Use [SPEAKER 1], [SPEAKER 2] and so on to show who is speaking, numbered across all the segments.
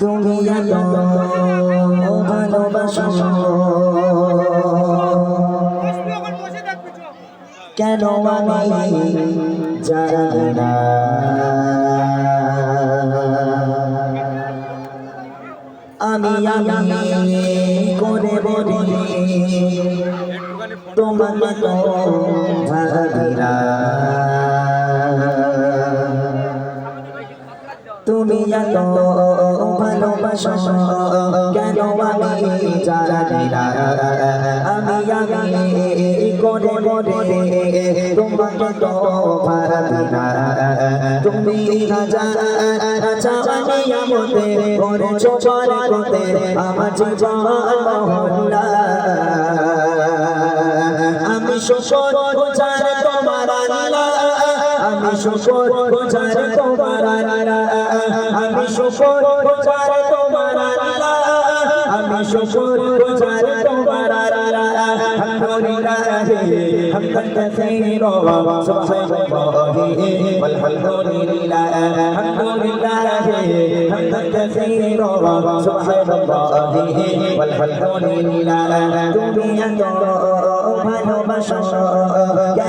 [SPEAKER 1] তুমি এত ভালোবাসো কেন আমি জানি না আমি আমি করে বলি তোমাকে তো ভাবি তুমি এত কেন আমি জানি না আমি আমি করে করে তোমাকে তো ভাবি না তুমি হাজার চাওয়ানি আমতে করেছ করতে আমার জীবন মহল্লা আমি শুকর গুজার তোমার আল্লাহ। আমি শুকর গুজার তোমার আল্লাহ আমি আল্লাহ আমি শুকুর গুজার তোমার हम गोरी लाहे हम तक तेरो सुबह बहे बल हल गोरी लाहे हम गोरी लाहे हम तक तेरो सुबह बहे बल हल गोरी लाहे दुनिया को भालोबासो या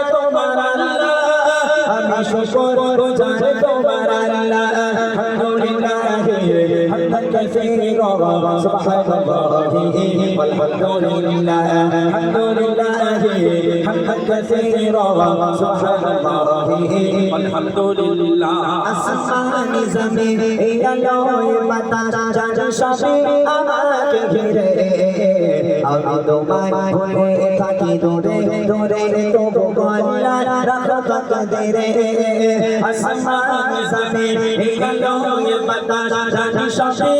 [SPEAKER 1] শুকর জানে তোমার আল্লাহ। আলহামদুলিল্লাহ হামদান কাসীরা সুবহানাল্লাহ والحمدلله الحمدلله حمدا كثيرا سبحان الله
[SPEAKER 2] আলহামদুলিল্লাহ
[SPEAKER 1] আসমান জমিন এই আলোয় বাতাস জানে সবে আমাকে ঘিরে আমি তোমায় ভুলে থাকি দূরে দূরে তবু গলা রাখো কাদের আসমান জমিন এই আলোয় বাতাস জানে সবে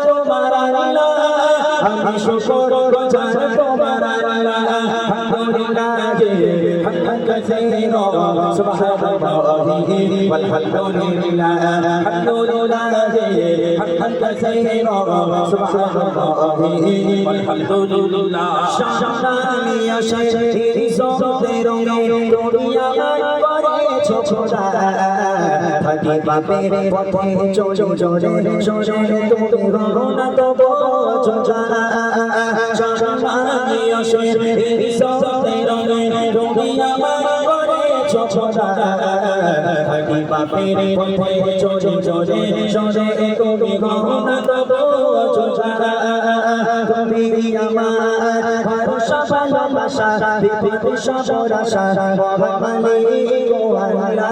[SPEAKER 1] আমি শুকর জান তোমার আল্লাহ হামদুলিল্লাহি হামদান কাসীরা সুবহানাল্লাহি ওয়াল হামদুলিল্লাহ হামদুলিল্লাহি বাপের পথে চলে চলে চলে তুমি রহনা তো বোঝো শানি আসে ইজ্জতের দুনিয়া করেছ খোদা থাকি বাপের পথে চলে চলে চলে তুমি রহনা তো বোঝো তুমি আমার ভরসা ভালোবাসা বিপদ সবর আশা মহামালি গোয়ালা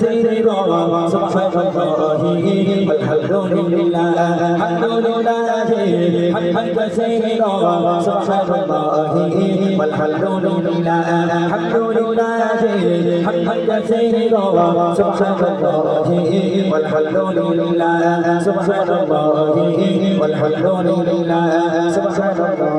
[SPEAKER 1] سيري بابا سبحان الله الحمد لله الحمد لله حمد سيري بابا سبحان الله الحمد لله الحمد لله حمد سيري بابا سبحان الله الحمد لله سبحان الله الحمد لله سبحان الله